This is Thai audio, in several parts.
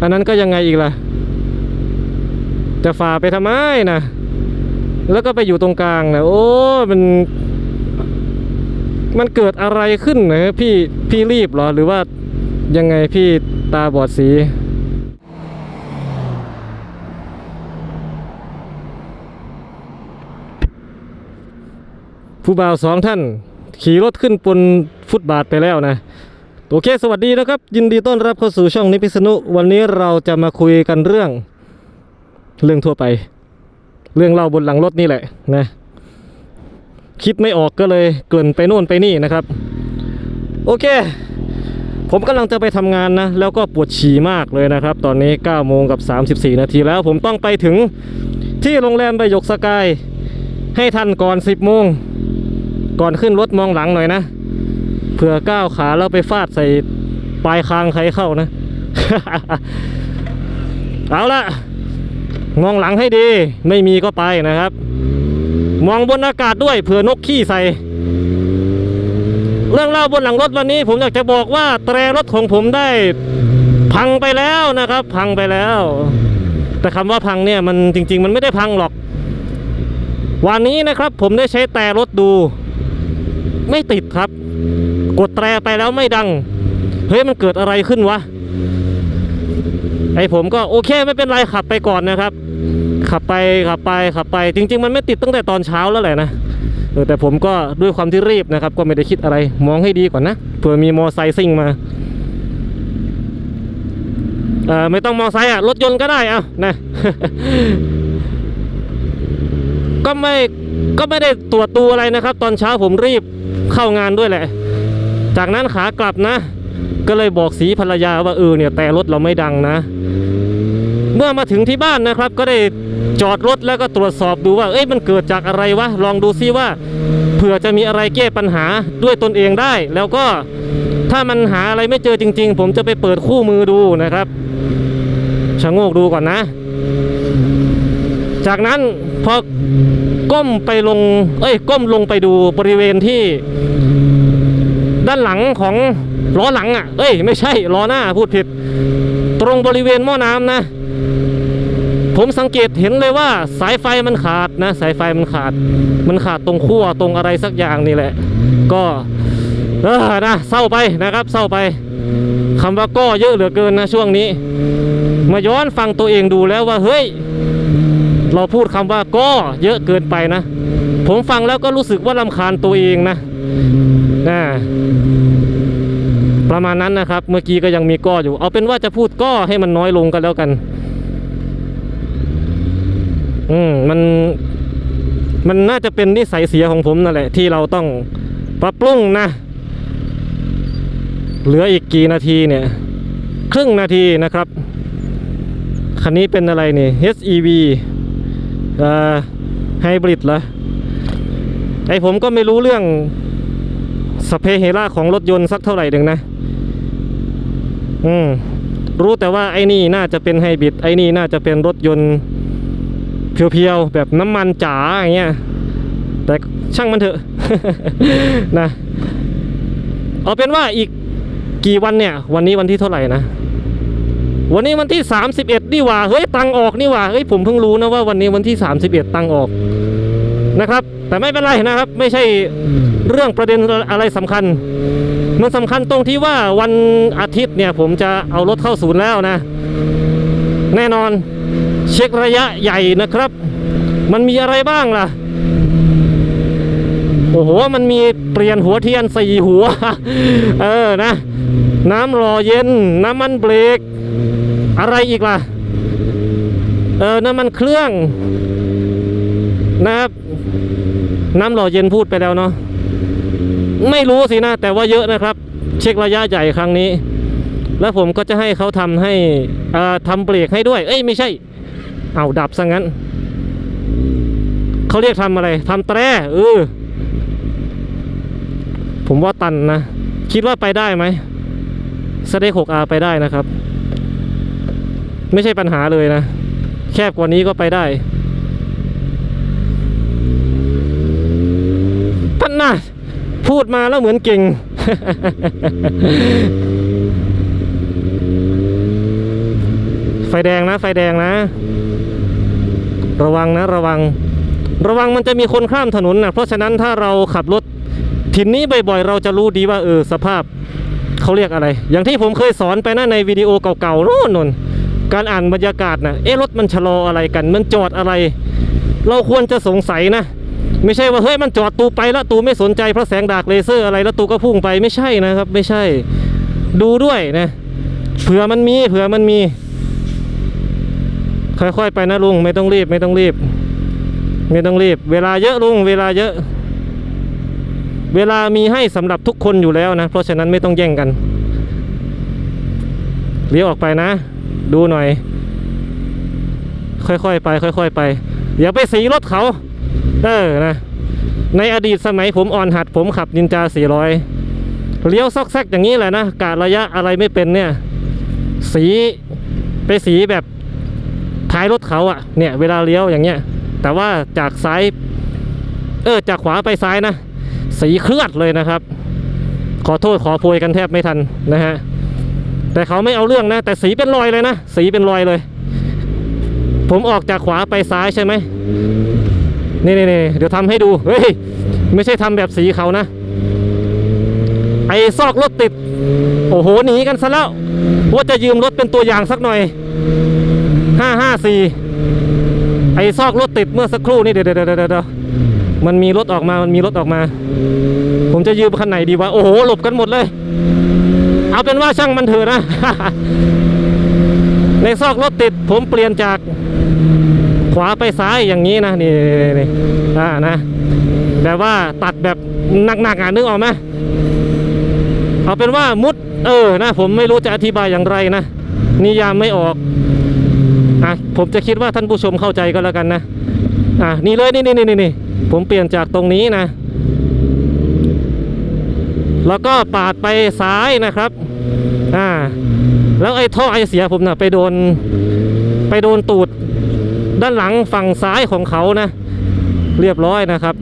อันนั้นก็ยังไงอีกล่ะ จะฝ่าไปทำไมนะแล้วก็ไปอยู่ตรงกลางนะโอ้มันมันเกิดอะไรขึ้นนะพี่พี่รีบเหรอหรือว่ายังไงพี่ตาบอดสีผู้บ่าวสองท่าน ขี่รถขึ้นบนฟุตบาทไปแล้วนะ โอเค สวัสดีนะครับ ยินดีต้อนรับเข้าสู่ช่องนิพิษณุวันนี้เราจะมาคุยกันเรื่อง เรื่องทั่วไป เรื่องเล่าบนหลังรถนี่แหละนะคิดไม่ออกก็เลยเกลิ่นไปโน่นไปนี่นะครับ โอเค ผมกำลังจะไปทำงานนะ แล้วก็ปวดฉี่มากเลยนะครับ ตอนนี้9โมงกับ 34 นาทีแล้ว ผมต้องไปถึงที่โรงแรมใบหยกสกายให้ทันก่อน 10โมงก่อนขึ้นรถมองหลังหน่อยนะ เผื่อก้าวขาแล้วไปฟาดใส่ปลายคางใครเข้านะ เอาละมองหลังให้ดี ไม่มีก็ไปนะครับ มองบนอากาศด้วยเผื่อนกขี้ใส่ เรื่องเล่าบนหลังรถวันนี้ ผมอยากจะบอกว่าแตรรถของผมได้ พังไปแล้วนะครับ พังไปแล้ว แต่คำว่าพังเนี่ยมันจริง ๆ มันไม่ได้พังหรอก วันนี้นะครับ ผมได้ใช้แต่รถดู ไม่ติดครับ กดแตรไปแล้วไม่ดัง เฮ้ยมันเกิดอะไรขึ้นวะ ไอผมก็โอเคไม่เป็นไรขับไปก่อนนะครับ ขับไปขับไปขับไป จริง ๆ มันไม่ติดตั้งแต่ตอนเช้าแล้วแหละนะแต่ผมก็ด้วยความที่รีบนะครับ ก็ไม่ได้คิดอะไรมองให้ดีก่อนนะเผื่อมีมอไซค์ซิ่งมาเออไม่ต้องมอไซค์อะรถยนต์ก็ได้เอานะก็ไม่ก็ไม่ได้ตรวจดูอะไรนะครับ ตอนเช้าผมรีบเข้างานด้วยแหละ จากนั้นขากลับนะ ก็เลยบอกสีภรรยาว่าเออเนี่ยแต่รถเราไม่ดังนะ เมื่อมาถึงที่บ้านนะครับ ก็ได้จอดรถแล้วก็ตรวจสอบดูว่าเอ้ยมันเกิดจากอะไรวะลองดูซิว่าเผื่อจะมีอะไรแก้ปัญหาด้วยตนเองได้ แล้วก็ถ้ามันหาอะไรไม่เจอจริง ๆ ผมจะไปเปิดคู่มือดูนะครับชะโงกดูก่อนนะ จากนั้นพอก้มไปลง เอ้ยก้มลงไปดูบริเวณที่ ด้านหลังของล้อหลังอะ เอ้ยไม่ใช่ล้อหน้าพูดผิด ตรงบริเวณหม้อน้ำนะ ผมสังเกตเห็นเลยว่าสายไฟมันขาดนะ สายไฟมันขาด มันขาดตรงขั้วตรงอะไรสักอย่างนี่แหละ ก็เออนะเศร้าไปนะครับเศร้าไปคำว่าก็เยอะเหลือเกินนะช่วงนี้ มาย้อนฟังตัวเองดูแล้วว่าเฮ้ยเราพูดคำว่าก็เยอะเกินไปนะ ผมฟังแล้วก็รู้สึกว่าลำคาญตัวเองนะ นะประมาณนั้นนะครับ เมื่อกี้ก็ยังมีก้ออยู่ เอาเป็นว่าจะพูดก้อให้มันน้อยลงกันแล้วกัน อืมมันมันน่าจะเป็นนิสัยเสียของผมนั่นแหละ ที่เราต้องปรับปรุงนะ เหลืออีกกี่นาทีเนี่ย ครึ่งนาทีนะครับ คันนี้เป็นอะไรนี่ HEV เอ่อไฮบริดเหรอไอผมก็ไม่รู้เรื่อง สเปเฮราของรถยนต์สักเท่าไหร่ดึงนะ อืม รู้แต่ว่าไอ้นี่น่าจะเป็นไฮบริดไอ้นี่น่าจะเป็นรถยนต์เพียวๆ แบบน้ำมันจ๋าอย่างเงี้ย แต่ช่างมันเถอะ นะ เอาเป็นว่าอีกกี่วันเนี่ย วันนี้วันที่เท่าไหร่นะ วันนี้วันที่ 31 นี่หว่า เฮ้ย ตังออกนี่หว่า เฮ้ย ผมเพิ่งรู้นะว่าวันนี้วันที่ 31 ตังออกนะครับ แต่ไม่เป็นไรนะครับ ไม่ใช่ เรื่องประเด็นอะไรสำคัญ มันสำคัญตรงที่ว่าวันอาทิตย์เนี่ยผมจะเอารถเข้าศูนย์แล้วนะ แน่นอนเช็คระยะใหญ่นะครับ มันมีอะไรบ้างล่ะโอ้โห มันมีเปลี่ยนหัวเทียนสี่หัว เออนะ น้ำหล่อเย็น น้ำมันเบรก อะไรอีกล่ะ เออ น้ำมันเครื่อง นะครับ น้ำหล่อเย็นพูดไปแล้วเนาะ ไม่รู้สินะแต่ว่าเยอะนะครับ เช็คระยะใหญ่ครั้งนี้ แล้วผมก็จะให้เขาทำให้อ่าเบรกให้ด้วย เอ้ยไม่ใช่ เอาดับซะงั้นเขาเรียกทำอะไรทำแตรเออผมว่าตันนะ คิดว่าไปได้ไหมสเต็ก 6R ไปได้นะครับ ไม่ใช่ปัญหาเลยนะ แคบกว่านี้ก็ไปได้พันนะ พูดมาแล้วเหมือนเก่ง ไฟแดงนะ ไฟแดงนะ ระวังนะ ระวัง ระวังมันจะมีคนข้ามถนนนะเพราะฉะนั้นถ้าเราขับรถถิ่นนี้บ่อยๆ เราจะรู้ดีว่าเออสภาพเขาเรียกอะไร อย่างที่ผมเคยสอนไปนะในวิดีโอเก่าๆโน่นนนการอ่านบรรยากาศนะเอ๊ะรถมันชะลออะไรกัน มันจอดอะไร เราควรจะสงสัยนะ ไม่ใช่ว่าเฮ้ยมันจอดตูไปแล้วตูไม่สนใจเพราะแสงดากเลเซอร์อะไรแล้วตูก็พุ่งไปไม่ใช่นะครับ ไม่ใช่ ดูด้วยนะเผื่อมันมีเผื่อมันมี ค่อยๆไปนะลุงไม่ต้องรีบ ไม่ต้องรีบ ไม่ต้องรีบ เวลาเยอะลุงเวลาเยอะ เวลามีให้สำหรับทุกคนอยู่แล้วนะ เพราะฉะนั้นไม่ต้องแย่งกันเลี้ยวออกไปนะ ดูหน่อย ค่อยๆไป ค่อย ๆ ไปอย่าไปสีรถเขา เออนะในอดีตสมัยผมอ่อนหัดผมขับนินจา 400 เลี้ยวซอกแซกอย่างนี้แหละนะกะระยะอะไรไม่เป็นเนี่ย สีไปสีแบบท้ายรถเขาอะเนี่ยเวลาเลี้ยวอย่างเงี้ย แต่ว่าจากซ้ายเออจากขวาไปซ้ายนะ สีเคลือดเลยนะครับ ขอโทษขอโพยกันแทบไม่ทันนะฮะแต่เขาไม่เอาเรื่องนะ แต่สีเป็นรอยเลยนะ สีเป็นรอยเลย ผมออกจากขวาไปซ้ายใช่ไหม นี่นี่เดี๋ยวทำให้ดูเฮ้ยไม่ใช่ทำแบบสีเขานะ ไอ้ซอกรถติด โอ้โหหนีกันซะแล้วว่าจะยืมรถเป็นตัวอย่างสักหน่อยห้าห้าสี่ไอ้ซอกรถติดเมื่อสักครู่นี่เดี๋ยวเดี๋ยวเดี๋ยวเดี๋ยวมันมีรถออกมา มันมีรถออกมา ผมจะยืมคันไหนดีวะ โอ้โห หลบกันหมดเลย เอาเป็นว่าช่างมันเถอะนะ ในซอกรถติดผมเปลี่ยนจาก ขวาไปซ้ายอย่างนี้นะนี่นี่นี่อ่านะแบบว่าตัดแบบหนักๆอะนึกออกไหมเอาเป็นว่ามุด เออนะ ผมไม่รู้จะอธิบายอย่างไรนะนิยามไม่ออกอะผมจะคิดว่าท่านผู้ชมเข้าใจก็แล้วกันนะอะนี่เลยนี่นี่นี่นี่ผมเปลี่ยนจากตรงนี้นะ แล้วก็ปาดไปซ้ายนะครับอ่าแล้วไอ้ท่อไอเสียผมนะ่ะไปโดนไปโดนตูด ด้านหลังฝั่งซ้ายของเขานะ เรียบร้อยนะครับ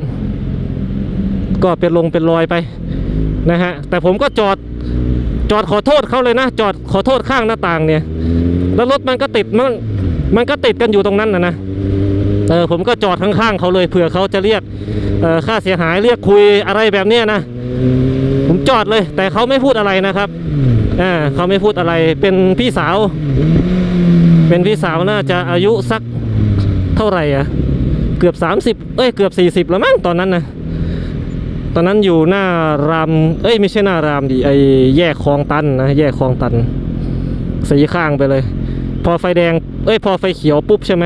ก็เป็นลงเป็นรอยไปนะฮะแต่ผมก็จอดจอดขอโทษเขาเลยนะ จอดขอโทษข้างหน้าต่างเนี่ย แล้วรถมันก็ติดมันมันก็ติดกันอยู่ตรงนั้นนะนะเออผมก็จอดข้างๆเขาเลยเผื่อเขาจะเรียกเออค่าเสียหายเรียกคุยอะไรแบบเนี้ยนะผมจอดเลย แต่เขาไม่พูดอะไรนะครับอ่าเขาไม่พูดอะไรเป็นพี่สาว เป็นพี่สาวน่าจะอายุสัก เท่าไหร่อะเกือบ 30 เอ้ยเกือบ 40 แล้วมั้งตอนนั้นนะตอนนั้นอยู่หน้ารามเอ้ยไม่ใช่หน้ารามดิไอแยกคลองตันนะแยกคลองตันสีข้างไปเลย พอไฟแดง เอ้ยพอไฟเขียวปุ๊บใช่ไหม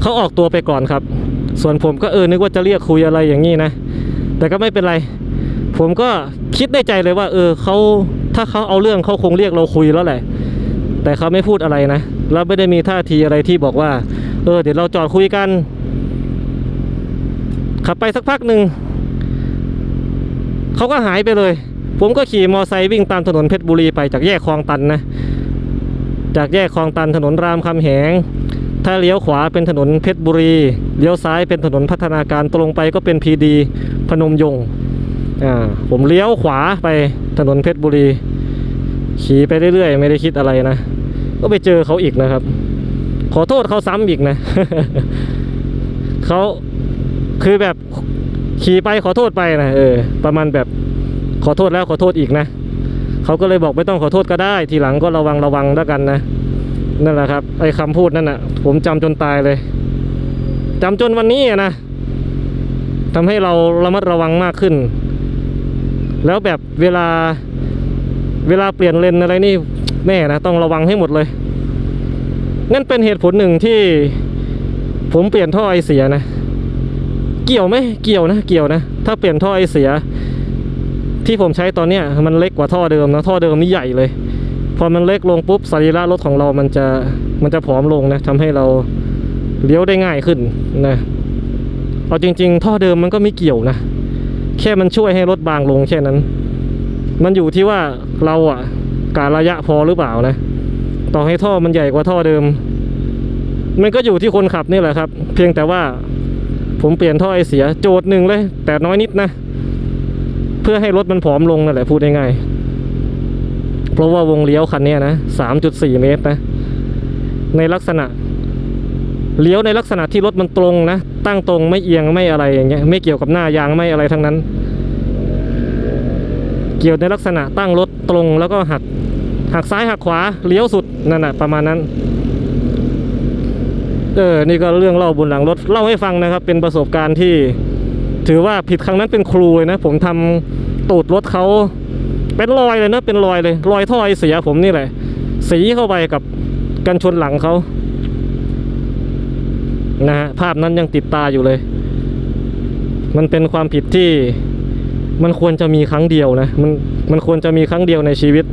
เขาออกตัวไปก่อนครับ ส่วนผมก็เออนึกว่าจะเรียกคุยอะไรอย่างนี้นะ แต่ก็ไม่เป็นไร ผมก็คิดในใจเลยว่า เออเขาถ้าเขาเอาเรื่องเขาคงเรียกเราคุยแล้วแหละ แต่เขาไม่พูดอะไรนะ แล้วไม่ได้มีท่าทีอะไรที่บอกว่า เออ เดี๋ยวเราจอดคุยกัน ขับไปสักพักหนึ่งเขาก็หายไปเลย ผมก็ขี่มอไซค์วิ่งตามถนนเพชรบุรีไปจากแยกคลองตันนะ จากแยกคลองตันถนนรามคำแหง ถ้าเลี้ยวขวาเป็นถนนเพชรบุรี เลี้ยวซ้ายเป็นถนนพัฒนาการตรงไปก็เป็นพีดีพนมยงอ่าผมเลี้ยวขวาไปถนนเพชรบุรี ขี่ไปเรื่อยๆ ไม่ได้คิดอะไรนะ ก็ไปเจอเขาอีกนะครับ ขอโทษเขาซ้ำอีกนะเขาคือแบบขี่ไปขอโทษไปนะเออ ประมาณแบบขอโทษแล้วขอโทษอีกนะเขาก็เลยบอกไม่ต้องขอโทษก็ได้ ทีหลังก็ระวังระวังแล้วกันนะนั่นแหละครับไอ้คำพูดนั่นน่ะ ผมจำจนตายเลยจำจนวันนี้อะนะทำให้เราระมัดระวังมากขึ้น แล้วแบบเวลาเวลาเปลี่ยนเลนอะไรนี่ แม่นะต้องระวังให้หมดเลยนั่นเป็นเหตุผลหนึ่งที่ผมเปลี่ยนท่อไอเสียนะ เกี่ยวไหมเกี่ยวนะเกี่ยวนะ ถ้าเปลี่ยนท่อไอเสีย ที่ผมใช้ตอนเนี้ยมันเล็กกว่าท่อเดิมนะท่อเดิมนี่ใหญ่เลย พอมันเล็กลงปุ๊บสรีระรถของเรามันจะมันจะผอมลงนะทำให้เราเลี้ยวได้ง่ายขึ้นนะเอาจริง ๆ ท่อเดิมมันก็ไม่เกี่ยวนะ แค่มันช่วยให้รถบางลงแค่นั้น มันอยู่ที่ว่าเราอะ การระยะพอหรือเปล่านะต่อให้ท่อมันใหญ่กว่าท่อเดิม มันก็อยู่ที่คนขับนี่แหละครับ เพียงแต่ว่าผมเปลี่ยนท่อไอเสียโจทย์หนึ่งเลย แต่น้อยนิดนะ เพื่อให้รถมันผอมลงนั่นแหละพูดง่ายๆเพราะว่าวงเลี้ยวคันนี้นะสามจุดสี่เมตรนะ ในลักษณะเลี้ยวในลักษณะที่รถมันตรงนะ ตั้งตรงไม่เอียงไม่อะไรอย่างเงี้ยไม่เกี่ยวกับหน้ายางไม่อะไรทั้งนั้น เกี่ยวในลักษณะตั้งรถตรงแล้วก็หัก หักซ้ายหักขวาเลี้ยวสุดนั่นแหะประมาณนั้น เออ นี่ก็เรื่องเล่าบนหลังรถเล่าให้ฟังนะครับ เป็นประสบการณ์ที่ ถือว่าผิดครั้งนั้นเป็นครูเลยนะ ผมทำตูดรถเขาเป็นรอยเลยนะ เป็นรอยเลย รอยท่อไอเสียผมนี่แหละ สีเข้าไปกับกันชนหลังเขานะฮะภาพนั้นยังติดตาอยู่เลย มันเป็นความผิดที่มันควรจะมีครั้งเดียวนะ มันมันควรจะมีครั้งเดียวในชีวิต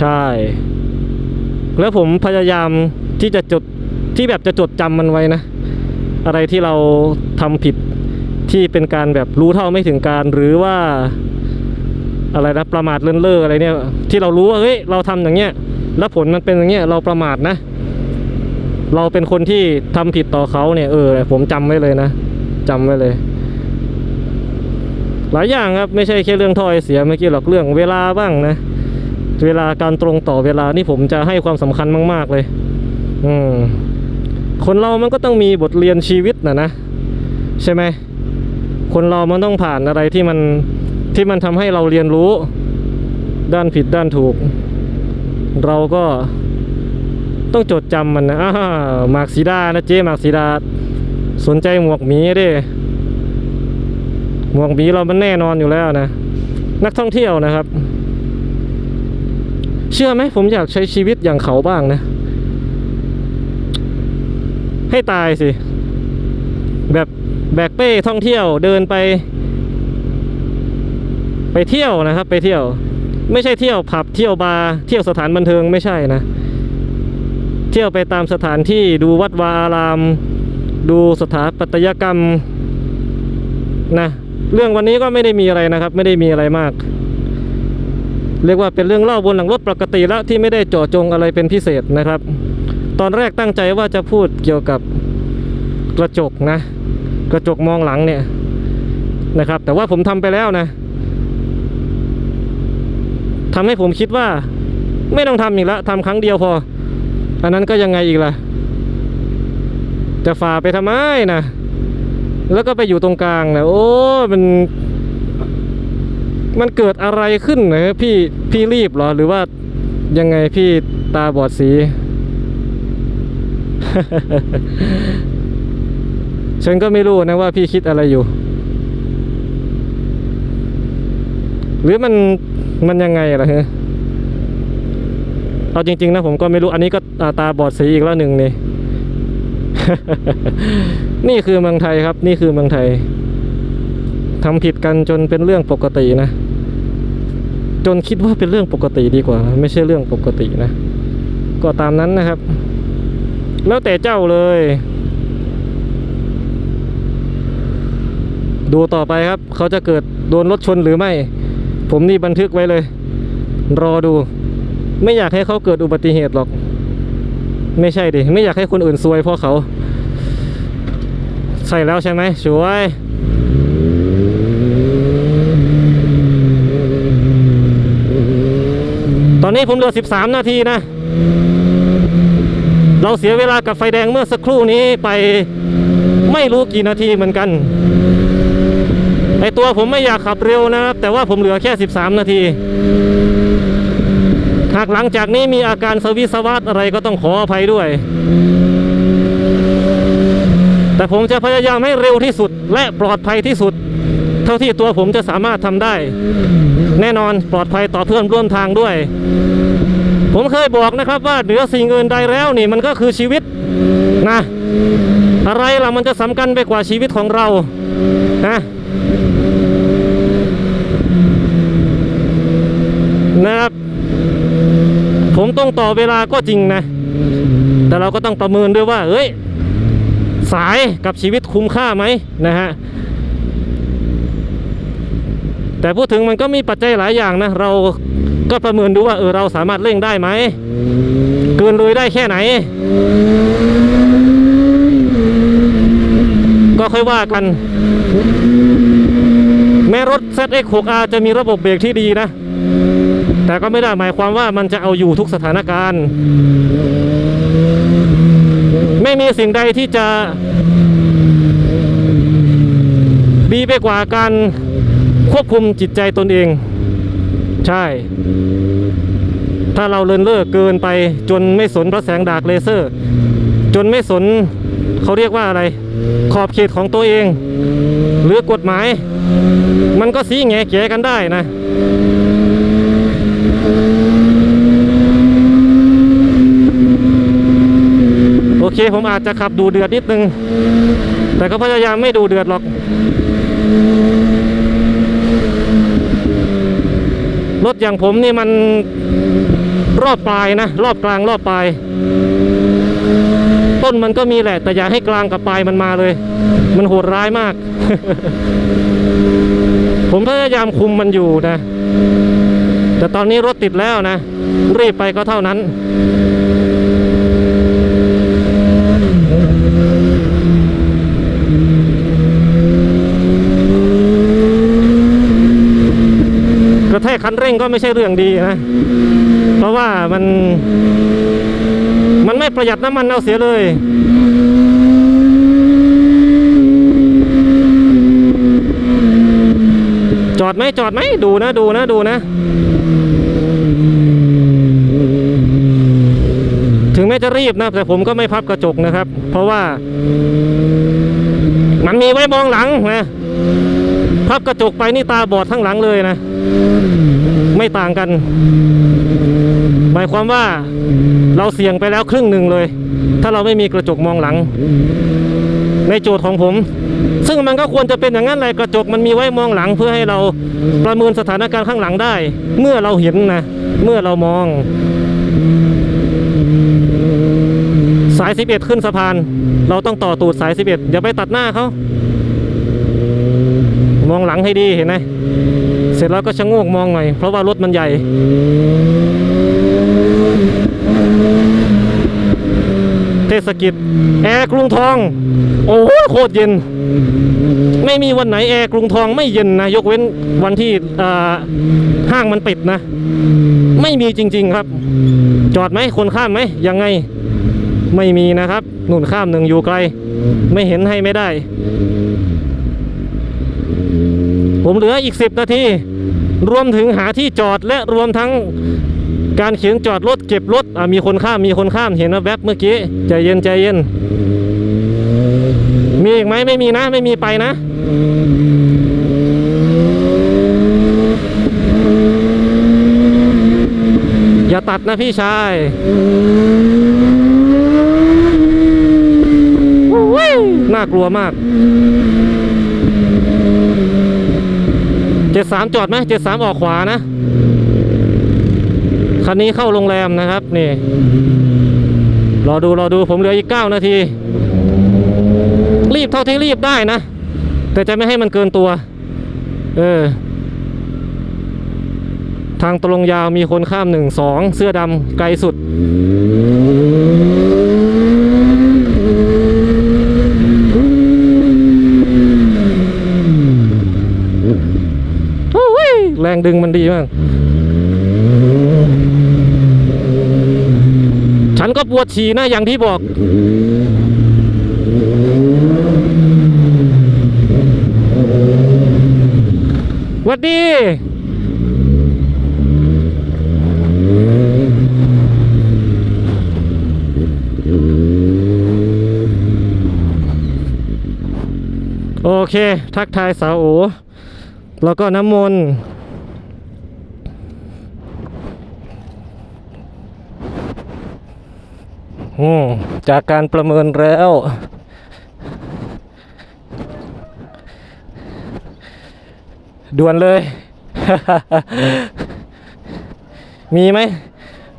ใช่ แล้วผมพยายามที่จะจดที่แบบจะจดจำมันไว้นะ อะไรที่เราทำผิดที่เป็นการแบบรู้เท่าไม่ถึงการหรือว่าอะไรนะประมาทเลินเล่ออะไรเนี่ย ที่เรารู้ว่าเฮ้ยเราทำอย่างเงี้ย แล้วผลมันเป็นอย่างเงี้ยเราประมาทนะ เราเป็นคนที่ทำผิดต่อเขาเนี่ยเออผมจำไว้เลยนะจำไว้เลย หลายอย่างครับไม่ใช่แค่เรื่องถอยเสียเมื่อกี้หรอกเรื่องเวลาบ้างนะ เวลาการตรงต่อเวลานี่ผมจะให้ความสำคัญมาก ๆ เลย อืม คนเรามันก็ต้องมีบทเรียนชีวิตนะนะ ใช่ไหม คนเรามันต้องผ่านอะไรที่มันที่มันทำให้เราเรียนรู้ ด้านผิดด้านถูก เราก็ต้องจดจำมันนะอ้าหมากสีดานะเจ๊หมากสีดา สนใจหมวกหมีด้หมวกหมีเรามันแน่นอนอยู่แล้วนะ นักท่องเที่ยวนะครับ เชื่อไหมผมอยากใช้ชีวิตอย่างเขาบ้างนะ ให้ตายสิ แบบแบกเป้ท่องเที่ยวเดินไป ไปเที่ยวนะครับ ไปเที่ยว ไม่ใช่เที่ยวผับเที่ยวบาร์เที่ยวสถานบันเทิงไม่ใช่นะ เที่ยวไปตามสถานที่ดูวัดวาอาราม ดูสถาปัตยกรรมนะเรื่องวันนี้ก็ไม่ได้มีอะไรนะครับ ไม่ได้มีอะไรมาก เรียกว่าเป็นเรื่องเล่าบนหลังรถปกติแล้วที่ไม่ได้เจาะจงอะไรเป็นพิเศษนะครับ ตอนแรกตั้งใจว่าจะพูดเกี่ยวกับกระจกนะ กระจกมองหลังเนี่ยนะครับ แต่ว่าผมทำไปแล้วนะทำให้ผมคิดว่าไม่ต้องทำอีกแล้วทำครั้งเดียวพอ อันนั้นก็ยังไงอีกล่ะ จะฝ่าไปทำไมนะแล้วก็ไปอยู่ตรงกลางนะโอ้มัน มันเกิดอะไรขึ้นนะพี่พี่รีบเหรอหรือว่ายังไงพี่ตาบอดสี ฉันก็ไม่รู้นะว่าพี่คิดอะไรอยู่ หรือมันมันยังไงล่ะฮะเอาจริง ๆ นะผมก็ไม่รู้อันนี้ก็อ่าตาบอดสีอีกแล้วหนึ่งนี่ นี่คือเมืองไทยครับ นี่คือเมืองไทยทำผิดกันจนเป็นเรื่องปกตินะ จนคิดว่าเป็นเรื่องปกติดีกว่า ไม่ใช่เรื่องปกตินะ ก็ตามนั้นนะครับ แล้วแต่เจ้าเลย ดูต่อไปครับ เขาจะเกิดโดนรถชนหรือไม่ ผมนี่บันทึกไว้เลย รอดู ไม่อยากให้เขาเกิดอุบัติเหตุหรอก ไม่ใช่ดิ ไม่อยากให้คนอื่นซวยเพราะเขาใช่แล้วใช่ไหมสวย ต อนนี้ผมเหลือ 13 นาทีนะ เราเสียเวลากับไฟแดงเมื่อสักครู่นี้ไปไม่รู้กี่นาทีเหมือนกันไอตัวผมไม่อยากขับเร็วนะครับ แต่ว่าผมเหลือแค่ 13 นาที หากหลังจากนี้มีอาการสวิสวัสอะไรก็ต้องขออภัยด้วย แต่ผมจะพยายามให้เร็วที่สุดและปลอดภัยที่สุด เท่าที่ตัวผมจะสามารถทำได้ แน่นอนปลอดภัยต่อเพื่อนร่วมทางด้วย ผมเคยบอกนะครับว่าเหนือสิ่งอื่นใดแล้วนี่มันก็คือชีวิตนะอะไรล่ะมันจะสำคัญไปกว่าชีวิตของเรานะนะครับ ผมต้องต่อเวลาก็จริงนะ แต่เราก็ต้องประเมินด้วยว่า เอ้ย สายกับชีวิตคุ้มค่าไหมนะฮะ แต่พูดถึงมันก็มีปัจจัยหลายอย่างนะ เราก็ประเมินดูว่าเออเราสามารถเร่งได้ไหมเกินเลยได้แค่ไหน ก็ค่อยว่ากัน แม้รถ ZX6R จะมีระบบเบรกที่ดีนะ แต่ก็ไม่ได้หมายความว่ามันจะเอาอยู่ทุกสถานการณ์ ไม่มีสิ่งใดที่จะ ดีไปกว่าการ ควบคุมจิตใจตนเอง ใช่ ถ้าเราเลินเล่อเกินไป จนไม่สนพระแสงดากเลเซอร์ จนไม่สนเขาเรียกว่าอะไร ขอบเขตของตัวเอง หรือกฎหมาย มันก็สีแงแกกันได้นะโอเคผมอาจจะขับดูเดือดนิดนึง แต่ก็พยายามไม่ดูเดือดหรอก รถอย่างผมนี่มันรอบปลายนะ รอบกลางรอบปลาย ต้นมันก็มีแหละ แต่อย่าให้กลางกับปลายมันมาเลย มันโหดร้ายมาก ผมพยายามคุมมันอยู่นะ แต่ตอนนี้รถติดแล้วนะ รีบไปก็เท่านั้น กระแทก คันเร่งก็ไม่ใช่เรื่องดีนะ เพราะว่ามัน มันไม่ประหยัดน้ำมันเอาเสียเลยจอดไหมจอดไหมดูนะดูนะดูนะ ถึงแม้จะรีบนะแต่ผมก็ไม่พับกระจกนะครับ เพราะว่า มันมีไว้มองหลังนะพับกระจกไปนี่ตาบอดทั้งหลังเลยนะ ไม่ต่างกัน หมายความว่าเราเสี่ยงไปแล้วครึ่งหนึ่งเลย ถ้าเราไม่มีกระจกมองหลัง ในโจทย์ของผม ซึ่งมันก็ควรจะเป็นอย่างนั้นเลยกระจกมันมีไว้มองหลัง เพื่อให้เราประเมินสถานการณ์ข้างหลังได้ เมื่อเราเห็นนะ เมื่อเรามอง สาย 11 ขึ้นสะพาน เราต้องต่อตูดสาย 11 อย่าไปตัดหน้าเขามองหลังให้ดีเห็นไหม เสร็จแล้วก็ชะโงกมองหน่อยเพราะว่ารถมันใหญ่เทศกิจแอร์กรุงทอง โอ้โหโคตรเย็น ไม่มีวันไหนแอร์กรุงทองไม่เย็นนะ ยกเว้นวันที่อ่าห้างมันปิดนะ ไม่มีจริง ๆครับ จอดไหมคนข้ามไหมยังไงไม่มีนะครับหนุนข้ามหนึ่งอยู่ไกล ไม่เห็นให้ไม่ได้ ผมเหลืออีก 10 นาที รวมถึงหาที่จอดและรวมทั้งการเขียนจอดรถเก็บรถมีคนข้ามมีคนข้ามเห็นว่าแวบเมื่อกี้ ใจเย็นใจเย็น มีอีกไหมไม่มีนะ ไม่มีไปนะอย่าตัดนะพี่ชายน่ากลัวมาก เจ็ดสามจอดไหมเจ็ดสามออกขวานะ คันนี้เข้าโรงแรมนะครับ นี่ รอดูรอดูผมเหลืออีกเก้านาที รีบเท่าที่รีบได้นะ แต่จะไม่ให้มันเกินตัว เออ ทางตรงยาวมีคนข้ามหนึ่งสองเสื้อดำไกลสุด โอ้ยแรงดึงมันดีมาก ฉันก็ปวดฉี่นะอย่างที่บอกวัดดี โอเค ทักทายสาวโอแล้วก็น้ำมนต์อืม จากการประเมินแล้ว ด่วนเลย มีไหม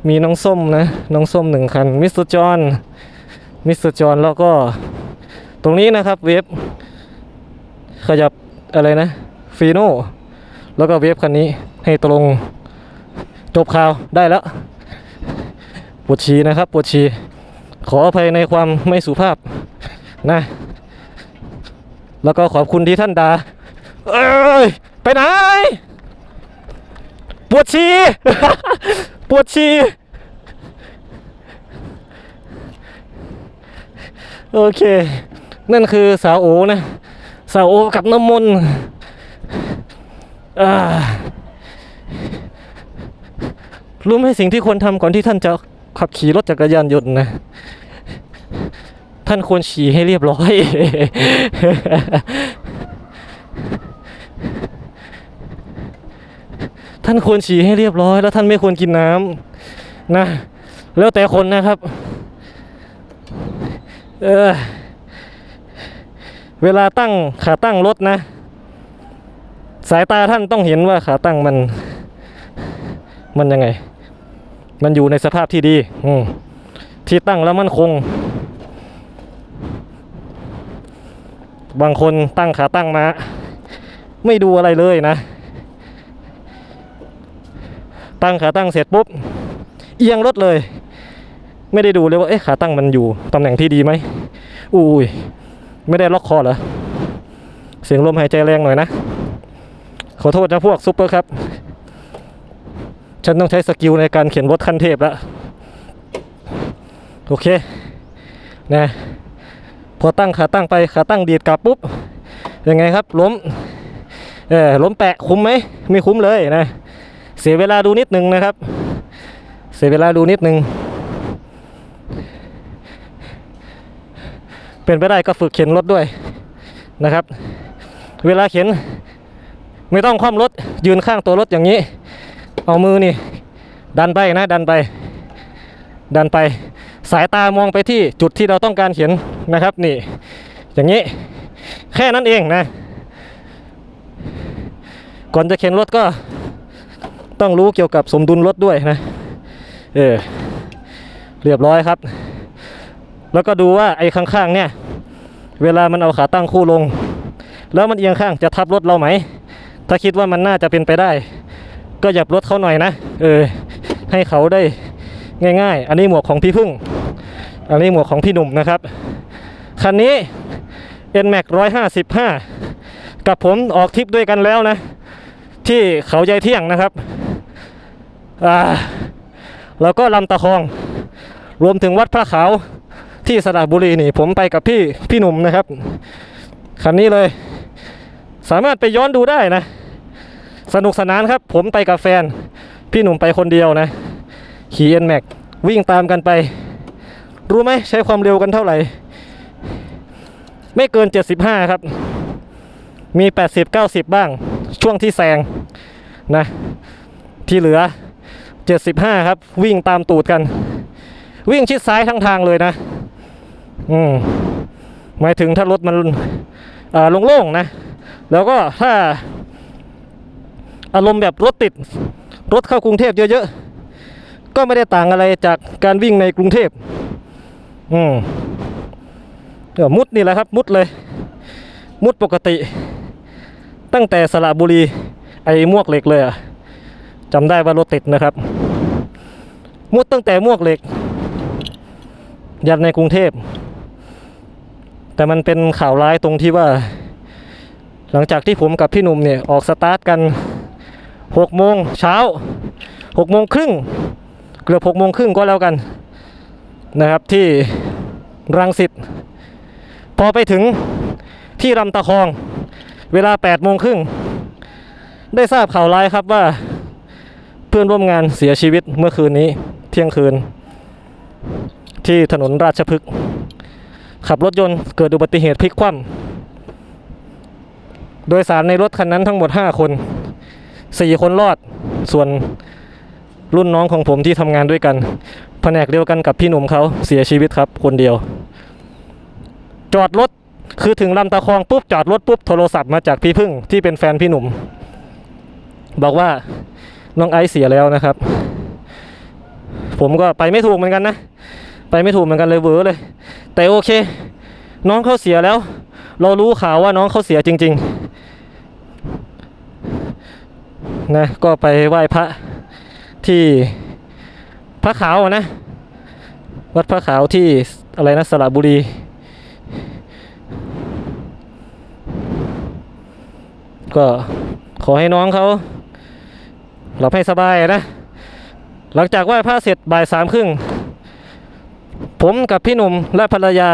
มีน้องส้มนะ น้องส้มหนึ่งคัน มิสเตอร์จอห์นมิสเตอร์จอห์นแล้วก็ ตรงนี้นะครับเว็บขยับอะไรนะ ฟีโน่ แล้วก็เวฟคันนี้ให้ตรงจบข่าวได้แล้ว ปวดฉีนะครับ ปวดฉี ขออภัยในความไม่สุภาพนะ แล้วก็ขอบคุณที่ท่านดาเอ้ย ไปไหน ปวดฉี่ปวดฉี่โอเค นั่นคือสาวโอนะสาวโอกับน้ำมนต์รู้ไหมสิ่งที่ควรทำก่อนที่ท่านจะขับขี่รถจักรยานยนต์นะ ท่านควรฉี่ให้เรียบร้อย ท่านควรฉี่ให้เรียบร้อย แล้วท่านไม่ควรกินน้ำนะ แล้วแต่คนนะครับ เออ เวลาตั้งขาตั้งรถนะ สายตาท่านต้องเห็นว่าขาตั้งมัน มันยังไง มันอยู่ในสภาพที่ดี อืที่ตั้งแล้วมันคง บางคนตั้งขาตั้งมา ไม่ดูอะไรเลยนะ ตั้งขาตั้งเสร็จปุ๊บ เอียงรถเลย ไม่ได้ดูเลยว่าเอ๊ะขาตั้งมันอยู่ตำแหน่งที่ดีไหมอุ้ยไม่ได้ล็อกคอเหรอเสียงลมหายใจแรงหน่อยนะ ขอโทษนะพวกซุปเปอร์ครับ ฉันต้องใช้สกิลในการเขียนรถขั้นเทพแล้ว โอเค นะ พอตั้งขาตั้งไปขาตั้งดีดกลับปุ๊บยังไงครับล้มเออล้มแปะคุ้มไหมไม่คุ้มเลยนะ เสียเวลาดูนิดนึงนะครับ เสียเวลาดูนิดนึงเป็นไปได้ก็ฝึกเข็นรถด้วยนะครับ เวลาเข็น ไม่ต้องคว่ำรถยืนข้างตัวรถอย่างนี้ เอามือนี่ ดันไปนะ ดันไป ดันไป สายตามองไปที่จุดที่เราต้องการเขียนนะครับนี่ อย่างนี้แค่นั้นเองนะ ก่อนจะเข็นรถก็ต้องรู้เกี่ยวกับสมดุลรถด้วยนะ เออ เรียบร้อยครับ แล้วก็ดูว่าไอ้ข้างๆเนี่ย เวลามันเอาขาตั้งคู่ลง แล้วมันเอียงข้างจะทับรถเราไหม ถ้าคิดว่ามันน่าจะเป็นไปได้ ก็หยับรถเขาหน่อยนะ เออ ให้เขาได้ง่าย ๆ อันนี้หมวกของพี่พึ่ง อันนี้หมวกของพี่หนุ่มนะครับ คันนี้ NMAX 155 กับผมออกทริปด้วยกันแล้วนะ ที่เขาใยเที่ยงนะครับอ่าแล้วก็ลำตะคอง รวมถึงวัดพระขาวที่สระบุรีนี่ ผมไปกับพี่พี่หนุ่มนะครับ คันนี้เลย สามารถไปย้อนดูได้นะ สนุกสนานครับ ผมไปกับแฟน พี่หนุ่มไปคนเดียวนะขี่เอ็นแม็กวิ่งตามกันไป รู้ไหมใช้ความเร็วกันเท่าไหร่ ไม่เกิน 75 ครับ มี 80 90 บ้าง ช่วงที่แซงนะ ที่เหลือ 75 ครับ วิ่งตามตูดกัน วิ่งชิดซ้ายทั้งทางเลยนะ อืมหมายถึงถ้ารถมันอ่าโล่งๆนะ แล้วก็ถ้าอารมณ์แบบรถติด รถเข้ากรุงเทพเยอะๆ ก็ไม่ได้ต่างอะไรจากการวิ่งในกรุงเทพ อืมเดี๋ยวมุดนี่แหละครับ มุดเลย มุดปกติ ตั้งแต่สระบุรี ไอ้มวกเหล็กเลยอะจำได้ว่ารถติดนะครับ มุดตั้งแต่มวกเหล็ก ยันในกรุงเทพ แต่มันเป็นข่าวร้ายตรงที่ว่า หลังจากที่ผมกับพี่หนุ่มเนี่ย ออกสตาร์ทกันหกโมงเช้าหกโมงครึ่งเกือบหกโมงครึ่งก็แล้วกัน นะครับที่รังสิตพอไปถึงที่ลำตะคอง เวลา8ปดโมงครึ่งได้ทราบข่าวร้ายครับว่าเพื่อนร่วมงานเสียชีวิตเมื่อคืนนี้เที่ยงคืน ที่ถนนราชพฤกษ์ขับรถยนต์เกิดอุบัติเหตุพลิกคว่ำโดยสารในรถคันนั้นทั้งหมด 5 คน 4 คนรอดส่วนรุ่นน้องของผมที่ทำงานด้วยกัน แผนกเดียวกันกับพี่หนุ่มเขาเสียชีวิตครับ คนเดียว จอดรถคือถึงลำตะคองปุ๊บจอดรถปุ๊บโทรศัพท์มาจากพี่พึ่งที่เป็นแฟนพี่หนุ่ม บอกว่าน้องไอซ์เสียแล้วนะครับ ผมก็ไปไม่ถูกเหมือนกันนะ ไปไม่ถูกเหมือนกันเลยเวอร์เลย แต่โอเค น้องเขาเสียแล้ว เรารู้ข่าวว่าน้องเขาเสียจริง ๆ นะก็ไปไหว้พระที่ พระขาวอะนะ วัดพระขาวที่อะไรนะสระบุรี ก็ขอให้น้องเขาหลับให้สบายนะ หลังจากไหว้พระเสร็จบ่ายสามครึ่ง ผมกับพี่หนุ่มและภรรยา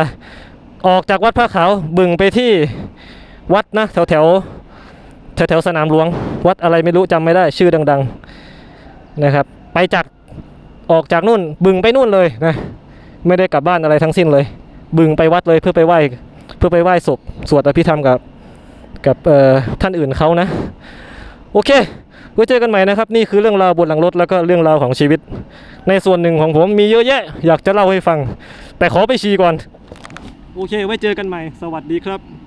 ออกจากวัดพระขาวบึงไปที่วัดนะแถวแถวแถวแถวสนามหลวง วัดอะไรไม่รู้จำไม่ได้ชื่อดัง ๆนะครับ ไปจาก ออกจากนู่นบึงไปนู่นเลยนะไม่ได้กลับบ้านอะไรทั้งสิ้นเลย บึงไปวัดเลยเพื่อไปไหว้เพื่อไปไหว้ศพสวดอภิธรรมกับกับท่านอื่นเขานะ โอเคไว้เจอกันใหม่นะครับ นี่คือเรื่องราวบนหลังรถแล้วก็เรื่องราวของชีวิต ในส่วนหนึ่งของผมมีเยอะแยะ อยากจะเล่าให้ฟัง แต่ขอไปชีก่อน โอเค ไว้เจอกันใหม่ สวัสดีครับ